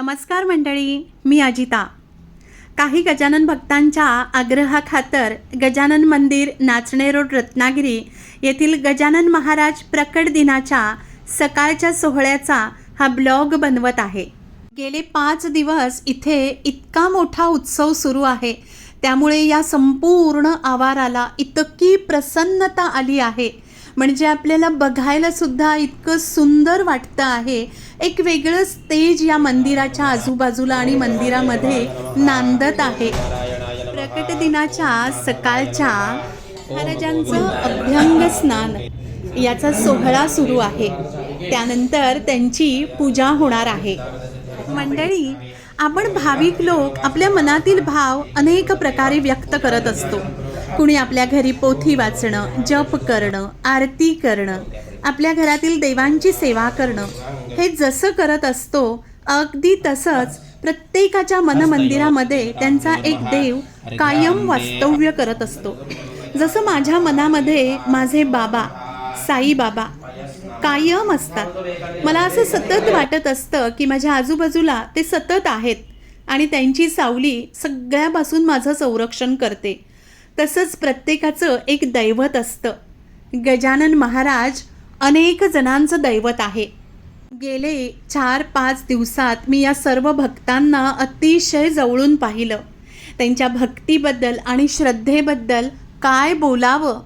नमस्कार मंडळी मी अजिता. काही गजानन भक्तांच्या आग्रहाखातर गजानन मंदिर नाचणे रोड रत्नागिरी येथील गजानन महाराज प्रकट दिनाच्या सकाळच्या सोहळ्याचा हा ब्लॉग बनवत आहे. गेले पाच दिवस इथे इतका मोठा उत्सव सुरू आहे. त्यामुळे या संपूर्ण आवाराला इतकी प्रसन्नता आली आहे. म्हणजे आपल्याला बघायला सुद्धा इतकं सुंदर वाटतं आहे. एक वेगळंच तेज या मंदिराच्या आजूबाजूला आणि मंदिरामध्ये नांदत आहे. प्रकट दिनाच्या सकाळच्या महाराजांचं अभ्यंग स्नान. याचा सोहळा सुरू आहे. त्यानंतर त्यांची पूजा होणार आहे. मंडळी आपण भाविक लोक आपल्या मनातील भाव अनेक प्रकारे व्यक्त करत असतो. कुणी आपल्या घरी पोथी वाचणं जप करणं आरती करणं आपल्या घरातील देवांची सेवा करणं हे जसं करत असतो अगदी तसंच प्रत्येकाच्या मनमंदिरामध्ये त्यांचा एक देव कायम वास्तव्य करत असतो. जसं माझ्या मनामध्ये माझे बाबा साईबाबा कायम असतात. मला असं सतत वाटत असतं की माझ्या आजूबाजूला ते सतत आहेत आणि त्यांची सावली सगळ्यापासून माझं संरक्षण करते. तसंच प्रत्येकाचं एक दैवत असतं. गजानन महाराज अनेक जणांचं दैवत आहे. गेले चार पाच दिवसात मी या सर्व भक्तांना अतिशय जवळून पाहिलं. त्यांच्या भक्तीबद्दल आणि श्रद्धेबद्दल काय बोलावं?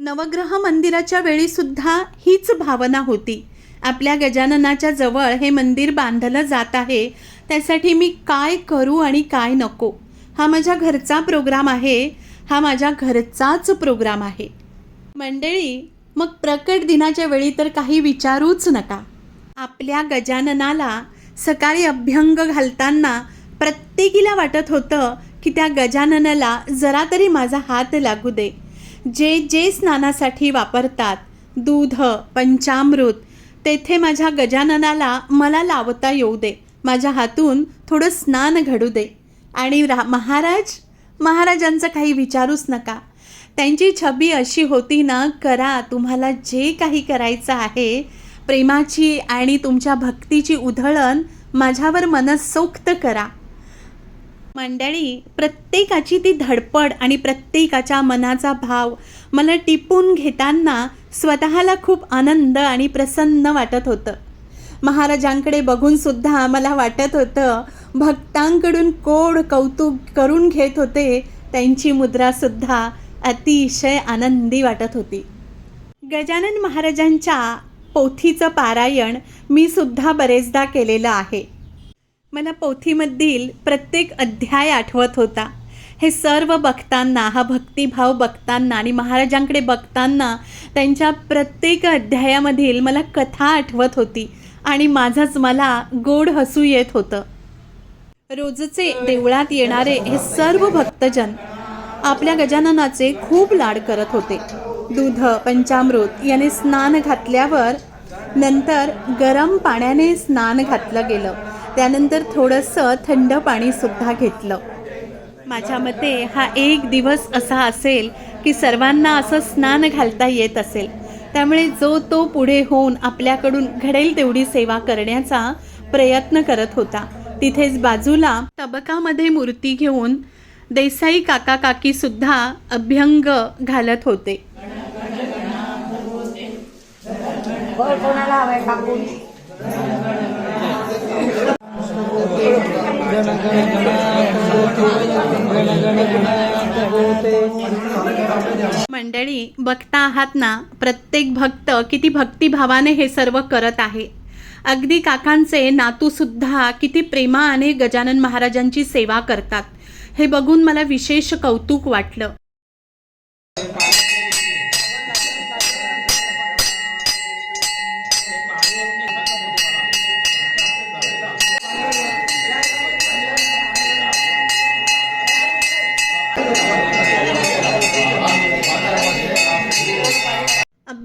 नवग्रह मंदिराच्या वेळीसुद्धा हीच भावना होती. आपल्या गजाननाच्या जवळ हे मंदिर बांधलं जात आहे. त्यासाठी मी काय करू आणि काय नको? हा माझ्या घरचा प्रोग्राम आहे. हा माझ्या घरचाच प्रोग्राम आहे. मंडळी मग प्रकट दिनाच्या वेळी तर काही विचारूच नका. आपल्या गजाननाला सकाळी अभ्यंग घालताना प्रत्येकीला वाटत होतं की त्या गजाननाला जरा तरी माझा हात लागू दे. जे जे स्नानासाठी वापरतात दूध पंचामृत तेथे माझ्या गजाननाला मला लावता येऊ दे. माझ्या हातून थोडं स्नान घडू दे. आणि रा महाराज महाराजांचं काही विचारूच नका. त्यांची छबी अशी होती ना करा तुम्हाला जे काही करायचं आहे प्रेमाची आणि तुमच्या भक्तीची उधळण माझ्यावर मनसोक्त करा. मंडळी प्रत्येकाची ती धडपड आणि प्रत्येकाच्या मनाचा भाव मला टिपून घेताना स्वतःला खूप आनंद आणि प्रसन्न वाटत होतं. महाराजांकडे बघून सुद्धा मला वाटत होतं भक्तांकडून कोड कौतुक करून घेत होते त्यांची मुद्रासुद्धा अतिशय आनंदी वाटत होती. गजानन महाराजांच्या पोथीचं पारायण मी सुद्धा बरेचदा केलेलं आहे. मला पोथीमधील प्रत्येक अध्याय आठवत होता. हे सर्व बघताना हा भक्तिभाव बघताना आणि महाराजांकडे बघताना त्यांच्या प्रत्येक अध्यायामधील मला कथा आठवत होती. आणि माझंच मला गोड हसू येत होतं. रोजचे देवळात येणारे हे सर्व भक्तजन आपल्या गजाननाचे खूप लाड करत होते. दूध पंचामृत याने स्नान घातल्यावर नंतर गरम पाण्याने स्नान घातलं गेलं. त्यानंतर थोडंसं थंड पाणीसुद्धा घेतलं. माझ्या मते हा एक दिवस असा असेल की सर्वांना असं स्नान घालता येत असेल. त्यामुळे जो तो पुढे होऊन आपल्याकडून घडेल तेवढी सेवा करण्याचा प्रयत्न करत होता तिथेच बाजूला तबकामध्ये मूर्ती घेऊन देसाई काका काकी सुद्धा अभ्यंग घालत होते मंडळी बघता आहात ना प्रत्येक भक्त किती भक्तिभावाने हे सर्व करत आहे. अगदी काकांचे नातू सुद्धा किती प्रेमाने गजानन महाराजांची सेवा करतात. हे बघून मला विशेष कौतुक वाटलं.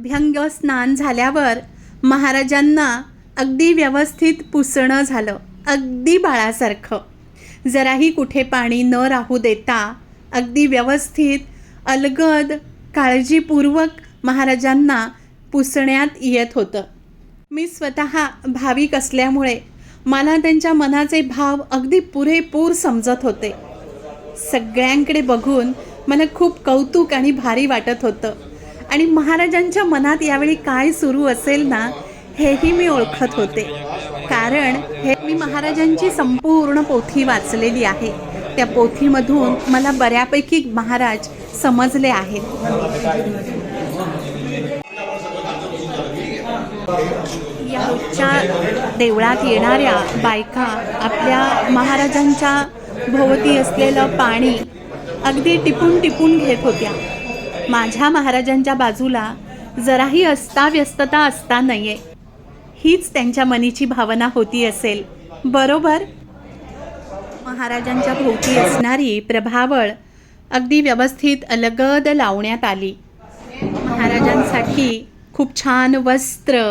अभ्यंग स्नान झाल्यावर महाराजांना अगदी व्यवस्थित पुसणं झालं. अगदी बाळासारखं. जराही कुठे पाणी न राहू देता अगदी व्यवस्थित अलगद काळजीपूर्वक महाराजांना पुसण्यात येत होतं. मी स्वतः भाविक असल्यामुळे मला त्यांच्या मनाचे भाव अगदी पुरेपूर समजत होते. सगळ्यांकडे बघून मला खूप कौतुक आणि भारी वाटत होतं. आणि महाराजांच्या मनात यावेळी काय सुरू असेल ना हेही मी ओळखत होते. कारण हे मी महाराजांची संपूर्ण पोथी वाचलेली आहे. त्या पोथीमधून मला बऱ्यापैकी महाराज समजले आहेत. या रोजच्या देवळात येणाऱ्या बायका आपल्या महाराजांच्या भोवती असलेलं पाणी अगदी टिपून टिपून घेत होत्या. माझ्या महाराजांच्या बाजूला जराही अस्ताव्यस्तता असता नये. हीच त्यांच्या मनीची भावना होती असेल. बरोबर? महाराजांच्या भोवती असणारी प्रभावळ अगदी व्यवस्थित अलगद लावण्यात आली. महाराजांसाठी खूप छान वस्त्र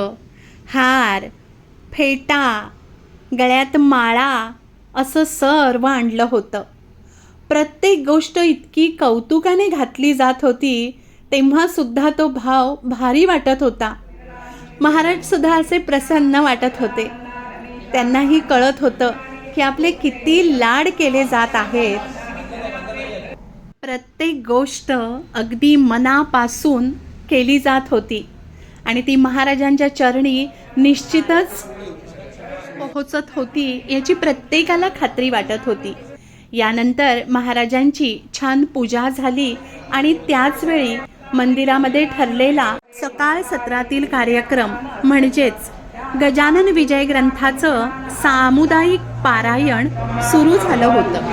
हार फेटा गळ्यात माळा असं सर्व आणलं होतं. प्रत्येक गोष्ट इतकी कौतुकाने घातली जात होती तेव्हासुद्धा तो भाव भारी वाटत होता. महाराजसुद्धा असे प्रसन्न वाटत होते. त्यांनाही कळत होतं की आपले किती लाड केले जात आहेत. प्रत्येक गोष्ट अगदी मनापासून केली जात होती आणि ती महाराजांच्या चरणी निश्चितच पोहोचत होती याची प्रत्येकाला खात्री वाटत होती. यानंतर महाराजांची छान पूजा झाली आणि त्याच वेळी मंदिरामध्ये ठरलेला सकाळ सत्रातील कार्यक्रम म्हणजेच गजानन विजय ग्रंथाचं सामुदायिक पारायण सुरू झालं होतं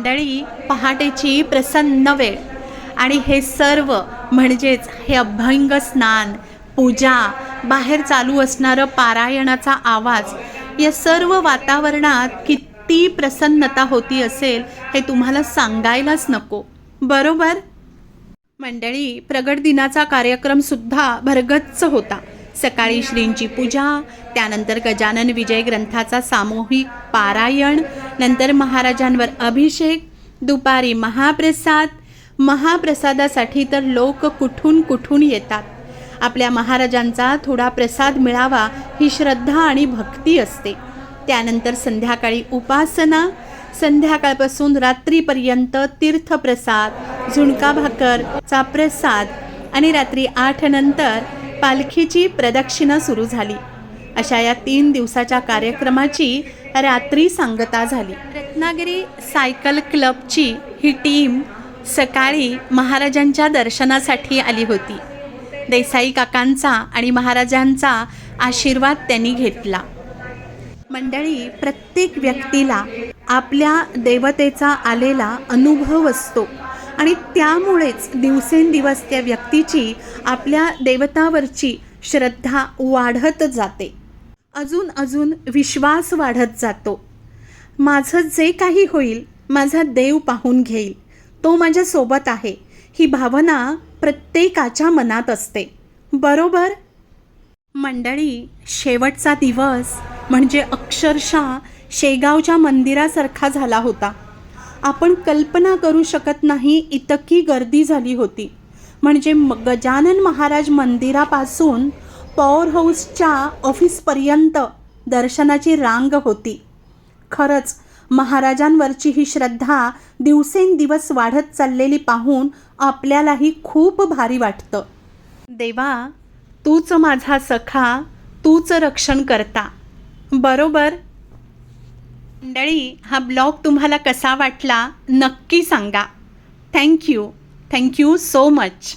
मंडळी पहाटेची प्रसन्न वेळ. आणि हे सर्व म्हणजेच हे अभ्यंग स्नान पूजा बाहेर चालू असणारं पारायणाचा आवाज या सर्व वातावरणात किती प्रसन्नता होती असेल हे तुम्हाला सांगायलाच नको. बरोबर? मंडळी प्रगट दिनाचा कार्यक्रमसुद्धा भरगच्च होता. सकाळी श्रींची पूजा त्यानंतर गजानन विजय ग्रंथाचा सामूहिक पारायण नंतर महाराजांवर अभिषेक दुपारी महाप्रसाद. महाप्रसादासाठी तर लोक कुठून कुठून येतात? आपल्या महाराजांचा थोडा प्रसाद मिळावा ही श्रद्धा आणि भक्ती असते. त्यानंतर संध्याकाळी उपासना. संध्याकाळपासून रात्रीपर्यंत तीर्थप्रसाद झुणका भाकरचा प्रसाद आणि रात्री आठ नंतर पालखीची प्रदक्षिणा सुरू झाली. अशा या तीन दिवसाच्या कार्यक्रमाची रात्री सांगता झाली. रत्नागिरी सायकल क्लबची ही टीम सकाळी महाराजांच्या दर्शनासाठी आली होती. देसाई काकांचा आणि महाराजांचा आशीर्वाद त्यांनी घेतला. मंडळी प्रत्येक व्यक्तीला आपल्या देवतेचा आलेला अनुभव असतो. आणि त्यामुळेच दिवसेंदिवस त्या व्यक्तीची आपल्या देवतावरची श्रद्धा वाढत जाते. अजून अजून विश्वास वाढत जातो. माझं जे काही होईल माझा देव पाहून घेईल. तो माझ्यासोबत आहे. ही भावना प्रत्येकाच्या मनात असते. बरोबर? मंडळी शेवटचा दिवस म्हणजे अक्षरशः शेगावच्या मंदिरासारखा झाला होता. आपण कल्पना करू शकत नाही इतकी गर्दी झाली होती. म्हणजे म- गजानन महाराज मंदिरापासून पॉवर हाऊसच्या ऑफिसपर्यंत दर्शनाची रांग होती. खरंच महाराजांवरची ही श्रद्धा दिवसेंदिवस वाढत चाललेली पाहून आपल्यालाही खूप भारी वाटतं. देवा तूच माझा सखा तूच रक्षण करता. बरोबर मंडळी हा ब्लॉग तुम्हाला कसा वाटला नक्की सांगा. Thank you thank you so much